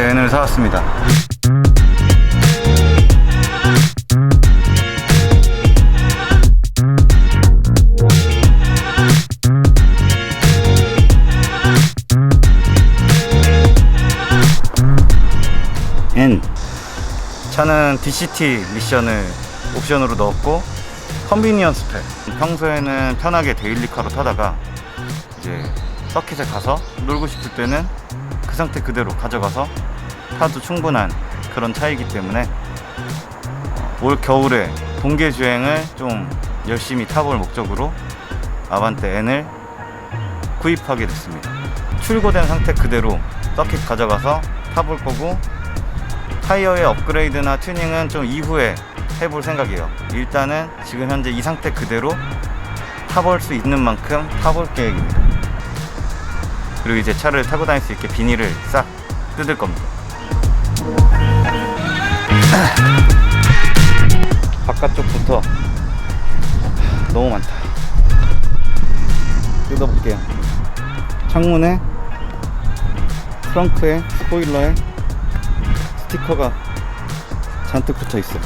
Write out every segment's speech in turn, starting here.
상태 N을 사왔습니다. N 차는 DCT 미션을 옵션으로 넣었고 컨비니언스 팩 평소에는 편하게 데일리카로 타다가 이제 서킷에 가서 놀고 싶을 때는 그 상태 그대로 가져가서 타도 충분한 그런 차이기 때문에 어, 올 겨울에 동계 주행을 좀 열심히 타볼 목적으로 아반떼 N을 구입하게 됐습니다. 출고된 상태 그대로 서킷 가져가서 타볼 거고 타이어의 업그레이드나 튜닝은 좀 이후에 해볼 생각이에요. 일단은 지금 현재 이 상태 그대로 타볼 수 있는 만큼 타볼 계획입니다. 그리고 이제 차를 타고 다닐 수 있게 비닐을 싹 뜯을 겁니다. 바깥쪽부터 너무 많다. 뜯어볼게요. 창문에 트렁크에 스포일러에 스티커가 잔뜩 붙어 있어요.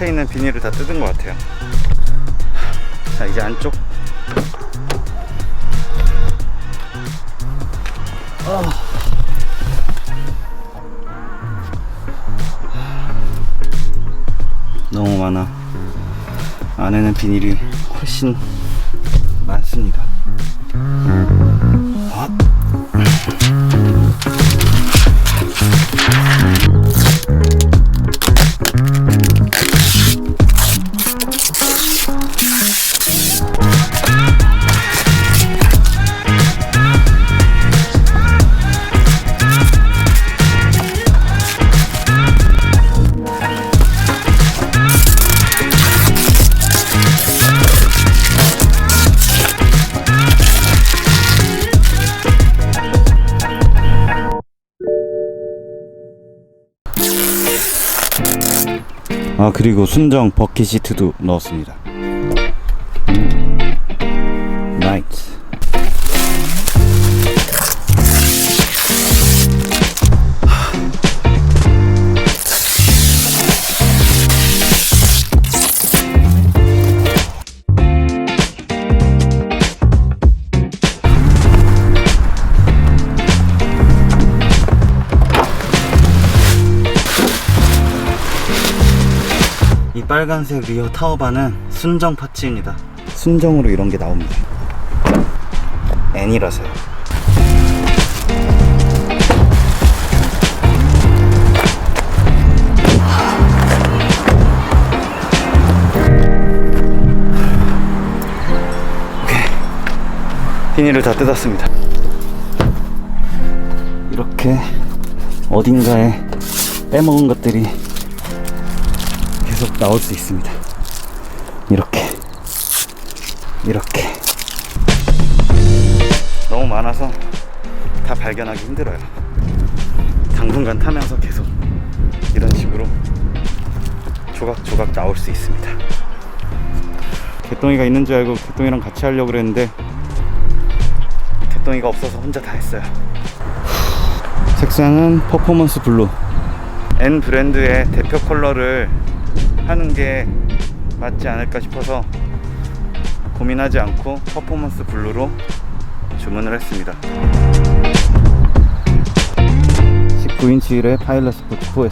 바깥에 있는 비닐을 다 뜯은 것 같아요. 자, 이제 안쪽. 너무 많아. 안에는 비닐이 훨씬 많습니다. 아 그리고 순정 버킷 시트도 넣었습니다. 빨간색 리어 타워바는 순정 파츠입니다. 순정으로 이런 게 나옵니다. N이라서요. 비닐을 다 뜯었습니다. 이렇게 어딘가에 빼먹은 것들이 계속 나올 수 있습니다. 이렇게 이렇게 너무 많아서 다 발견하기 힘들어요. 당분간 타면서 계속 이런 식으로 조각조각 나올 수 있습니다. 개똥이가 있는 줄 알고 개똥이랑 같이 하려고 그랬는데 개똥이가 없어서 혼자 다 했어요. 색상은 퍼포먼스 블루. N 브랜드의 대표 컬러를 하는 게 맞지 않을까 싶어서 고민하지 않고 퍼포먼스 블루로 주문을 했습니다. 19인치 1의 파일럿 스포츠 4S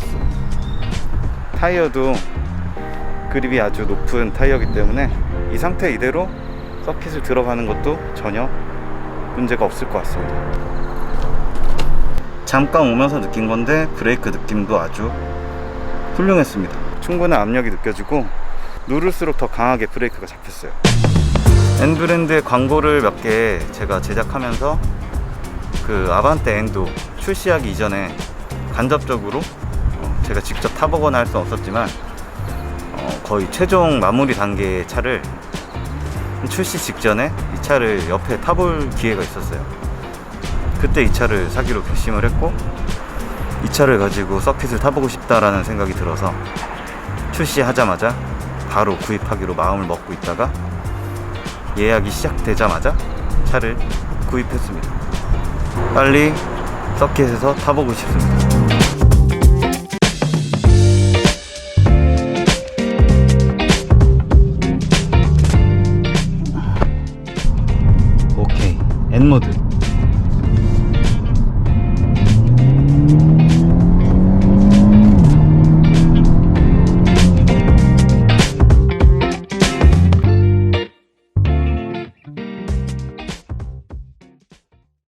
타이어도 그립이 아주 높은 타이어이기 때문에 이 상태 이대로 서킷을 들어가는 것도 전혀 문제가 없을 것 같습니다. 잠깐 오면서 느낀 건데 브레이크 느낌도 아주 훌륭했습니다. 충분한 압력이 느껴지고 누를수록 더 강하게 브레이크가 잡혔어요. 엔브랜드의 광고를 몇 개 제가 제작하면서 그 아반떼 엔도 출시하기 이전에 간접적으로 어, 제가 직접 타보거나 할수 없었지만 어, 거의 최종 마무리 단계의 차를 출시 직전에 이 차를 옆에 타볼 기회가 있었어요. 그때 이 차를 사기로 결심을 했고 이 차를 가지고 서킷을 타보고 싶다라는 생각이 들어서 출시하자마자 바로 구입하기로 마음을 먹고 있다가 예약이 시작되자마자 차를 구입했습니다. 빨리 서킷에서 타보고 싶습니다. 오케이 N모드